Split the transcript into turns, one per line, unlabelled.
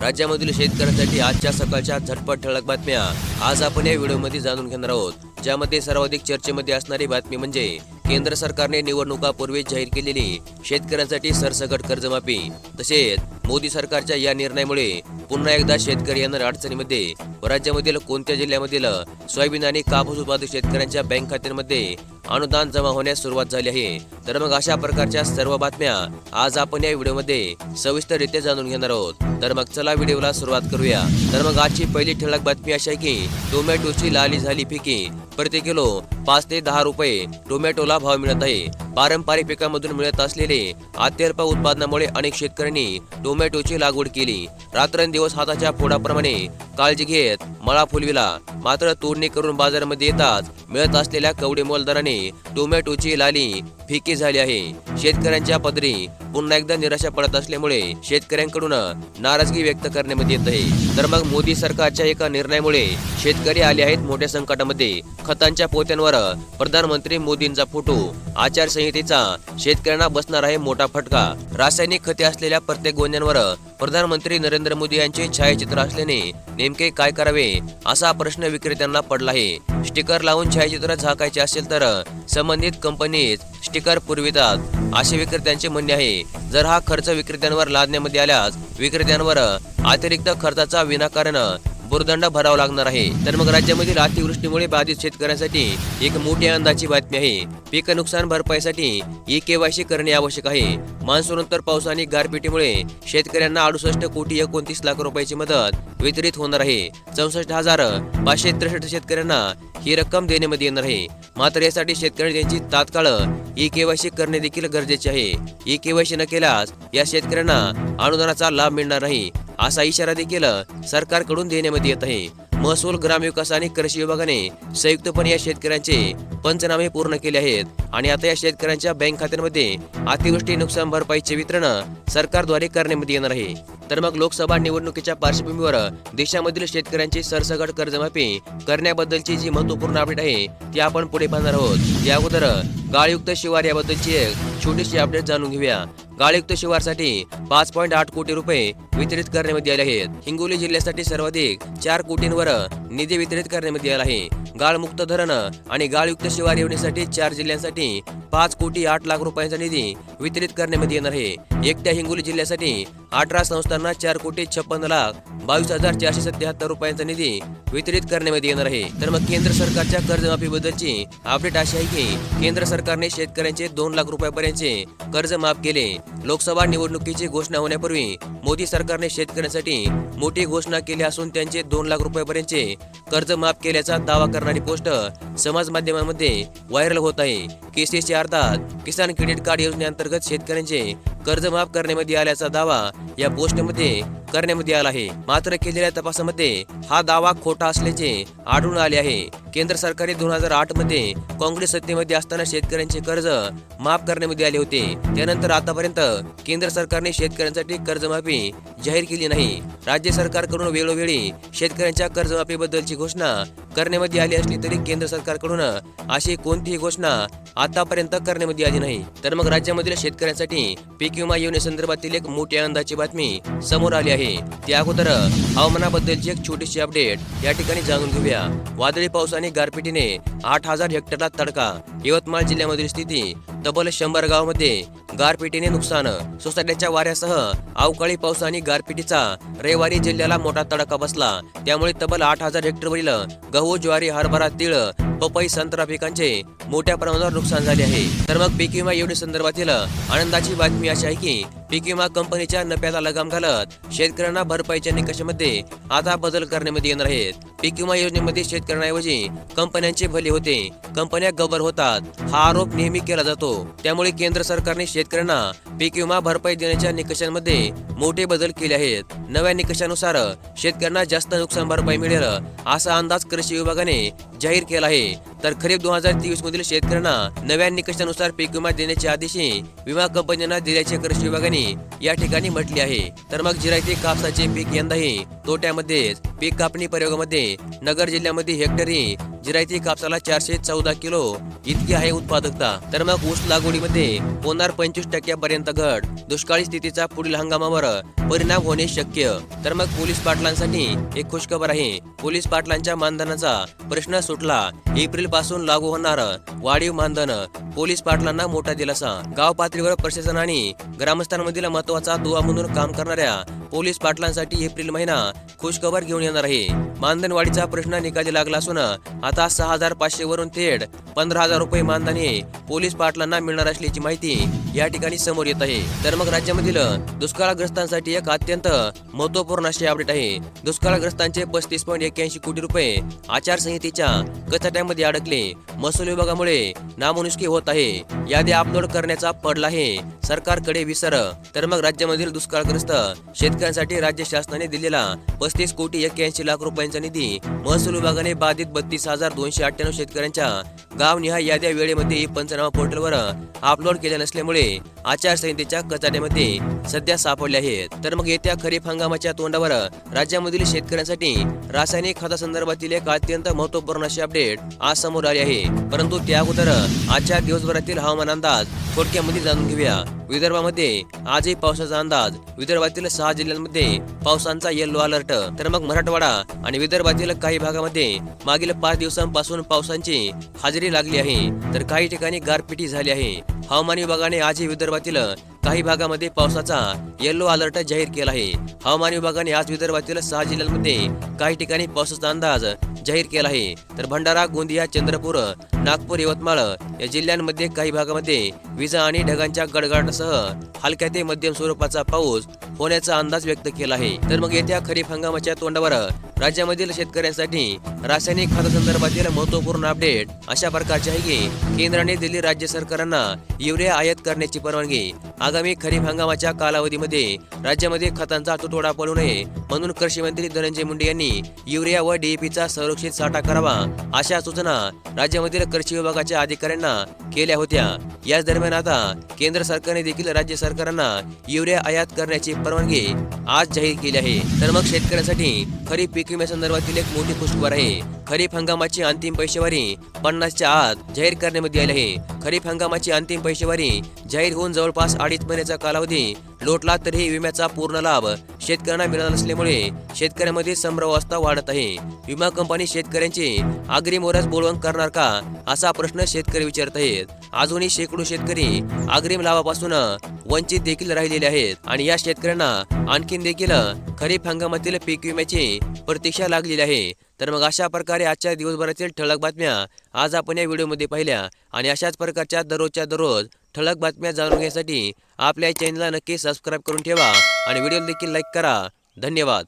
राज्यामधील शेतकऱ्यांसाठी आजच्या सकाळच्या झटपट ठळक बातम्या. आज आपण या व्हिडिओमध्ये जाणून घेणार आहोत. ज्यामध्ये सर्वाधिक चर्चेमध्ये असणारी बातमी म्हणजे केंद्र सरकारने निवडणुकापूर्वी जाहीर केलेली शेतकऱ्यांसाठी सरसकट कर्जमाफी. तसेच मोदी सरकारच्या या निर्णयामुळे पुन्हा एकदा शेतकरी येणार अडचणीमध्ये राज्यामधील कोणत्या जिल्ह्यामधील सोयाबीन आणि कापूस उत्पादक शेतकऱ्यांच्या बँक खात्यांमध्ये अनुदान जमा होण्यास सुरुवात झाली आहे. तर मग अशा प्रकारच्या सर्व बातम्या आज आपण या व्हिडिओमध्ये सविस्तररित्या जाणून घेणार आहोत. तर मग चला व्हिडिओला सुरुवात करूया. तर मग आजची पहिली ठळक बातमी अशी आहे की टोमॅटोची लाली झाली फिकी प्रति किलो पाच ते दहा रुपये टोमॅटोला भाव मिळत आहे. पारंपरिक पिकांमधून मिळत असलेले अत्यल्प उत्पादनामुळे अनेक शेतकऱ्यांनी टोमॅटोची लागवड केली. रात्रंदिवस हाताच्या फोडाप्रमाणे काळजी घेत मळा फुलविला. मात्र तोडणी करून बाजारामध्ये येताच मिळत असलेल्या कवडी मोल दराने टोमॅटोची लाली फिकी झाली आहे. शेतकऱ्यांच्या पदरी पुन्हा एकदा निराशा पडत असल्यामुळे शेतकऱ्यांकडून नाराजगी व्यक्त करण्यामध्ये येत आहे. तर मग मोदी सरकारच्या एका निर्णयामुळे शेतकरी आले आहेत मोठ्या संकटामध्ये. खतांच्या पोत्यांवर प्रधानमंत्री मोदींचा फोटो. आचारसंहितेचा शेतकऱ्यांना बसणार आहे मोठा फटका. रासायनिक खते असलेल्या प्रत्येक गोंद्यांवर प्रधानमंत्री नरेंद्र मोदी यांचे छायाचित्र असल्याने नेमके काय करावे असा प्रश्न विक्रेत्यांना पडला आहे. स्टिकर लावून छायाचित्र झाकायचे असेल तर संबंधित कंपनीत स्टिकर पुरवितात असे विक्रेत्यांचे म्हणणे आहे. जर हा खर्च विक्रेत्यांवर लादण्यामध्ये आल्यास विक्रेत्यांवर अतिरिक्त खर्चाचा विनाकारण बोरदंडा भरावा लागणार आहे. तर मग राज्यामधील अतिवृष्टीमुळे बाधित शेतकऱ्यांसाठी एक मोठी आनंदाची बातमी आहे. पीक नुकसान भरपाईसाठी ई केवायसी करणे आवश्यक आहे. मान्सूनंतर पाऊस आणि गारपिटीमुळे शेतकऱ्यांना अडुसष्ट कोटी एकोणतीस लाख रुपयाची मदत वितरित होणार आहे. चौसष्ट हजार पाचशे त्रेसष्ट शेतकऱ्यांना ही रक्कम देण्यामध्ये येणार आहे. मात्र यासाठी शेतकऱ्यांनी त्यांची तात्काळ ई केवायसी करणे देखील गरजेचे आहे. ई केवायसी न केल्यास या शेतकऱ्यांना अनुदानाचा लाभ मिळणार नाही. असा इशारा देखील सरकारकडून देण्यामध्ये येत आहे. महसूल ग्रामविकास आणि कृषी विभागाने संयुक्तपणे या शेतकऱ्यांचे पंचनामे पूर्ण केले आहेत आणि आता या शेतकऱ्यांच्या बँक खात्यांमध्ये अतिवृष्टी नुकसान भरपाईचे वितरण सरकारद्वारे करण्यामध्ये येणार आहे. तर मग लोकसभा निवडणुकीच्या पार्श्वभूमीवर देशामधील शेतकऱ्यांची सरसगट कर्जमाफी करण्याबद्दलची जी महत्त्वपूर्ण अपडेट आहे ती आपण पुढे पाहणार आहोत. या अगोदर गाळयुक्त शिवार याबद्दलची एक छोटीशी अपडेट जाणून घेऊया. गाळयुक्त शिवारसाठी पाच पॉईंट आठ कोटी रुपये वितरित करण्यामध्ये आले आहेत. हिंगोली जिल्ह्यासाठी सर्वाधिक चार कोटींवर निधी वितरित करण्यामध्ये आला आहे. गाळमुक्त धरण आणि गाळयुक्त शिवार योजनेसाठी चार जिल्ह्यांसाठी पाच कोटी आठ लाख रुपयांचा निधी वितरित करण्यामध्ये येणार आहे. एकट्या हिंगोली जिल्ह्यासाठी अठरा संस्थांना चार कोटी छप्पन्न लाख बावीस हजार चारशे सत्याहत्तर रुपयांचा निधी वितरित करण्यामध्ये येणार आहे. तर मग केंद्र सरकारच्या कर्जमाफीबद्दलची अपडेट अशी आहे की केंद्र सरकारने शेतकऱ्यांचे दोन लाख रुपयापर्यंतचे कर्ज माफ केले. लोकसभा निवडणुकीची घोषणा होण्यापूर्वी मोदी सरकार सरकारने शेतकऱ्यांसाठी मोठी घोषणा केली असून त्यांचे दोन लाख रुपयापर्यंतचे कर्ज माफ केल्याचा दावा करणारी पोस्ट समाज माध्यमांमध्ये व्हायरल होत आहे. केसीसी अर्थात किसान क्रेडिट कार्ड योजनेअंतर्गत शेतकऱ्यांचे कर्ज माफ करण्यामध्ये आल्याचा दावा या पोस्टमध्ये करण्यामध्ये आला आहे. मात्र केलेल्या तपासामध्ये हा दावा खोटा असल्याचे आढळून आले आहे. केंद्र सरकारने दोन हजार आठमध्ये काँग्रेस सत्तेमध्ये असताना शेतकऱ्यांचे कर्ज माफ करण्यामध्ये आले होते. त्यानंतर आतापर्यंत केंद्र सरकारने शेतकऱ्यांसाठी कर्जमाफी जाहीर केली नाही. राज्य सरकारकडून वेळोवेळी शेतकऱ्यांच्या कर्जमाफीबद्दलची घोषणा करण्यामध्ये आली असली तरी केंद्र सरकारकडून अशी कोणतीही घोषणा आतापर्यंत करण्यामध्ये आली नाही. तर मग राज्यामधील शेतकऱ्यांसाठी पीक विमा योजनेसंदर्भातील एक मोठी आनंदाची बातमी समोर आली आहे. त्या अगोदर हवामानाबद्दलची एक छोटीशी अपडेट या ठिकाणी जाणून घेऊया. वादळी पाऊस आणि गारपिटीने आठ हजार हेक्टरला तडका. यवतमाळ जिल्ह्यामधील स्थिती तब्बल शंभर गावामध्ये गारपिटीने नुकसान. सोसाट्याच्या वाऱ्यासह अवकाळी पाऊस आणि गारपिटीचा रविवारी जिल्ह्याला मोठा तडाखा बसला. त्यामुळे तब्बल आठ हजार हेक्टरवरील गहू ज्वारी हरभरा तीळ पपई संत्रा पिकांचे मोठ्या प्रमाणावर नुकसान झाले आहे. तर मग पीक विमा योजने संदर्भातील आनंदाची बातमी अशी आहे की पीक विमा कंपनीच्या नफ्याला लगाम घालत शेतकऱ्यांना भरपाईच्या निकषामध्ये आता बदल करण्यामध्ये येणार आहेत. पीक विमा योजनेमध्ये शेतकऱ्यांऐवजी कंपन्यांचे भले होते कंपन्या गबर होतात हा आरोप नेहमी केला जातो. त्यामुळे केंद्र सरकारने शेतकऱ्यांना पीक विमा भरपाई देण्याच्या निकषांमध्ये मोठे बदल केले आहेत. नव्या निकषानुसार शेतकऱ्यांना जास्त नुकसान भरपाई मिळेल असा अंदाज कृषी विभागाने जाहीर केला आहे. तर खरीप दोन हजार तेवीस मधील शेतकऱ्यांना नव्या निकषानुसार पीक विमा देण्याचे आदेशही विमा कंपन्यांना दिल्याचे कृषी विभागाने या ठिकाणी म्हटले आहे. तर मग जिरायती कापसाचे पीक यंदाही तोट्यामध्येच पीक कापणी प्रयोगामध्ये नगर जिल्ह्यामध्ये हेक्टरी जिरायती कापसाला चारशे चौदा किलो इतकी आहे उत्पादकता. तर मग ऊस लागवडीमध्ये होणार पंचवीस टक्क्यापर्यंत घट. दुष्काळी स्थितीचा पुढील हंगामावर परिणाम होणे शक्य. तर मग पोलीस पाटलांसाठी एक खुशखबर आहे. पोलीस पाटलांच्या मानधनाचा प्रश्न सुटला. एप्रिलपासून लागू होणार वाढीव मानधन. पोलीस पाटलांना मोठा दिलासा. गाव पातळीवर प्रशासन आणि ग्रामस्थांमधील महत्त्वाचा दुवा म्हणून काम करणाऱ्या पोलीस पाटलांसाठी एप्रिल महिना खुशखबर घेऊन येणार आहे. मानधन वाढीचा प्रश्न निकाली लागला असून आता सहा हजार पाचशे वरून थेट पंधरा हजार रुपये मानधन हे पोलीस पाटलांना मिळणार असल्याची माहिती या ठिकाणी समोर येत आहे. तर मग राज्यामधील दुष्काळग्रस्तांसाठी एक अत्यंत महत्त्वपूर्ण अशी अपडेट आहे. दुष्काळग्रस्तांचे पस्तीस पॉईंट एक्क्याऐंशी कोटी रुपये आचारसंहितेच्या कचाट्यामध्ये अडकले. महसूल विभागामुळे नामनुष्की होत आहे. यादी अपलोड करण्याचा पडला आहे. सरकारकडे विसर. तर मग राज्यामधील दुष्काळग्रस्त शेतकऱ्यांसाठी राज्य शासनाने दिलेला पस्तीस कोटी एक्क्याऐंशी लाख रुपयांचा निधी महसूल विभागाने बाधित बत्तीस हजार दोनशे अठ्ठ्याण्णव शेतकऱ्यांच्या गावनिहाय याद्या वेळेमध्ये पंचनामा पोर्टलवर अपलोड केल्या नसल्यामुळे आचारसंहितेच्या कचाट्यामध्ये सध्या सापडले आहेत. तर मग येत्या खरीप हंगामाच्या तोंडावर राज्यामधील शेतकऱ्यांसाठी रासायनिक खतासंदर्भातील एक अत्यंत महत्त्वपूर्ण अशी अपडेट आज समोर आली आहे. परंतु त्या अगोदर आजच्या दिवसभरातील हवामान अंदाज थोडक्यामध्ये जाणून घेऊया. विदर्भामध्ये आजही पावसाचा अंदाज विदर्भातील सहा जिल्ह्यांमध्ये पावसांचा येल्लो अलर्ट तर मग मराठवाडा आणि विदर्भातील काही भागामध्ये मागील पाच दिवसांपासून पावसांची हजेरी लागली आहे. तर काही ठिकाणी गारपिटी झाली आहे. हवामान विभागाने आजही विदर्भातील काही भागामध्ये पावसाचा येल्लो अलर्ट जाहीर केला आहे. हवामान विभागाने आज विदर्भातील सहा जिल्ह्यांमध्ये काही ठिकाणी पावसाचा अंदाज जाहीर केला आहे. तर भंडारा गोंदिया चंद्रपूर नागपूर यवतमाळ या जिल्ह्यांमध्ये काही भागामध्ये विजा आणि ढगांच्या गडगडाटासह हलक्या ते मध्यम स्वरूपाचा पाऊस होण्याचा अंदाज व्यक्त केला आहे. तर मग येत्या खरीप हंगामाच्या तोंडावर राज्यामधील शेतकऱ्यांसाठी रासायनिक खतासंदर्भातील महत्त्वपूर्ण अपडेट अशा प्रकारचे आहे की केंद्राने दिल्ली राज्य सरकारांना युरिया आयात करण्याची परवानगी आगामी खरीप हंगामाच्या कालावधीमध्ये राज्यामध्ये खतांचा तुटवडा पडू नये म्हणून कृषी मंत्री धनंजय मुंडे यांनी युरिया व डीएपीचा संरक्षित साठा करावा अशा सूचना राज्यामधील कृषी विभागाच्या अधिकाऱ्यांना केल्या होत्या. याच दरम्यान आता केंद्र सरकारने देखील राज्य सरकारांना युरिया आयात करण्याची परवानगी आज जाहीर केली आहे. तर मग शेतकऱ्यांसाठी खरीप पीक विम्यासंदर्भातील एक मोठी खुशखबर आहे. खरीप हंगामाची अंतिम पैसेवारी पन्नासच्या आत जाहीर करण्यामध्ये आली आहे. खरीप हंगामाची अंतिम पैसेवारी जाहीर होऊन जवळपास अडीच महिन्याचा कालावधी लोटला तरीही विम्याचा पूर्ण लाभ शेतकऱ्यांना मिळाला नसल्यामुळे शेतकऱ्यांमध्ये संभ्रवस्था वाढत आहे. विमा कंपनी शेतकऱ्यांची अग्रिम वरच बोलवण करणार का असा प्रश्न शेतकरी विचारत आहेत. अजूनही शेकडो शेतकरी अग्रिम लाभापासून वंचित देखील राहिलेले आहेत आणि या शेतकऱ्यांना आणखीन देखील खरीप हंगामातील पीक विम्याची प्रतीक्षा लागलेली आहे. तर मग अशा प्रकारे आजच्या दिवसभरातील ठळक बातम्या आज आपण या व्हिडिओमध्ये पाहिल्या. आणि अशाच प्रकारच्या दररोजच्या दररोज ठळक बातम्या जाणून घेण्यासाठी आपल्या चॅनलला नक्की सबस्क्राईब करून ठेवा. आणि व्हिडिओ देखील लाईक करा. धन्यवाद.